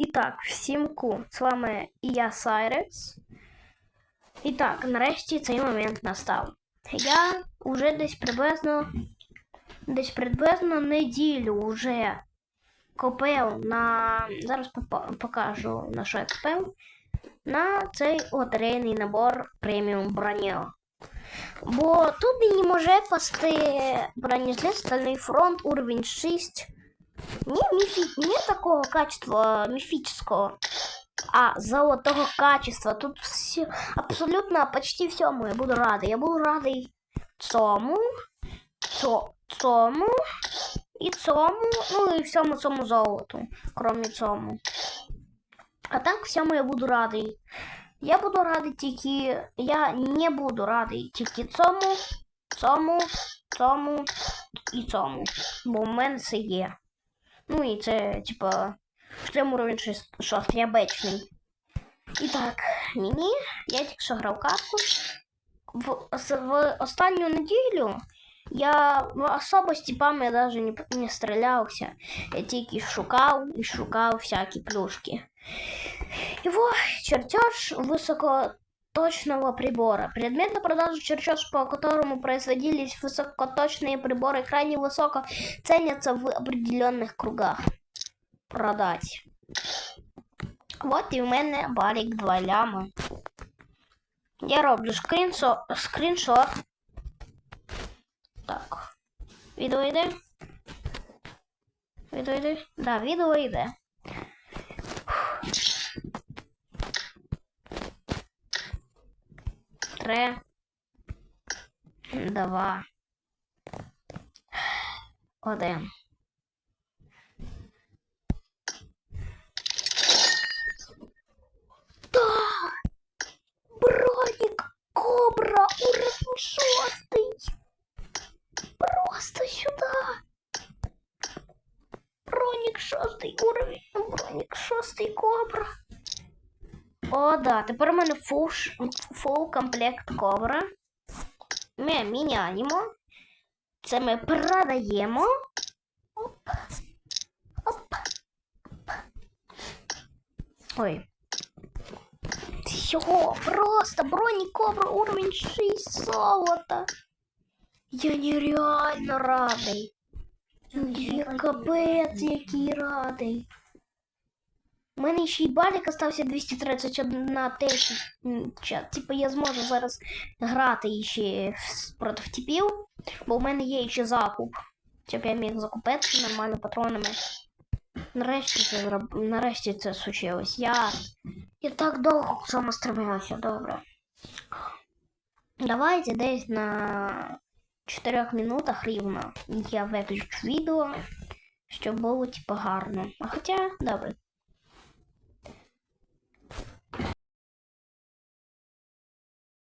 І так, всім ку. З вами я Сайрекс. І так, нарешті цей момент настав. Я вже десь приблизно десь приблизно неділю вже купив на. Зараз покажу на що я купив. На цей лотерейний набор преміум броньо. Бо тут мені може пасти бронежилет Стальний фронт уровень 6. Не, мифи, не такого качества мифического, а золотого качества. Тут все, абсолютно почти всьому я буду радий. Я буду радий цьому, цо- цьому і цьому, ну і всьому цьому золоту, крім цьому. А так всьому я буду радий. Я буду радий тільки. Я не буду радий тільки цьому, цьому, цьому і цьому. Бо в мене це є. Ну і це, типа, шлем уровень 6, 6 я бечний. І так, мені, я тільки що грав карту. В, в останню неділю я в особо з типами даже не, не стрілявся. Я тільки шукав і шукав всякі плюшки. Во, чертеж высокоточного прибора. Предмет на продажу чертеж, по которому производились высокоточные приборы, крайне высоко ценятся в определенных кругах. Продать. Вот і в мене балік 2 лями. Я роблю скріншо... скріншот. Так. Відео йде? Відео йде? Да, відео йде. Три. Два. Один. Кобра уровень шостий. Просто сюда. Бронік шостий уровень. Бронік шостий Кобра. О, да. Тепер у мене фул комплект Кобра. Ми міняємо. Це ми продаємо. Оп. Оп. Ой. Всього, просто броні кобра уровень 6 золота. Я нереально радий. Я капець, який радий. У мене ще й балік остався 231 тисяча. Типа я зможу зараз грати ще проти типів, бо в мене є ще закуп. Щоб я міг закупити нормально патронами. Нарешті це зроб... нарешті це случилось. Я. Я так довго к цьому стремилася, добре. Давайте десь на 4 минутах рівно я виключу відео, щоб було типу гарно. А хоча, добре,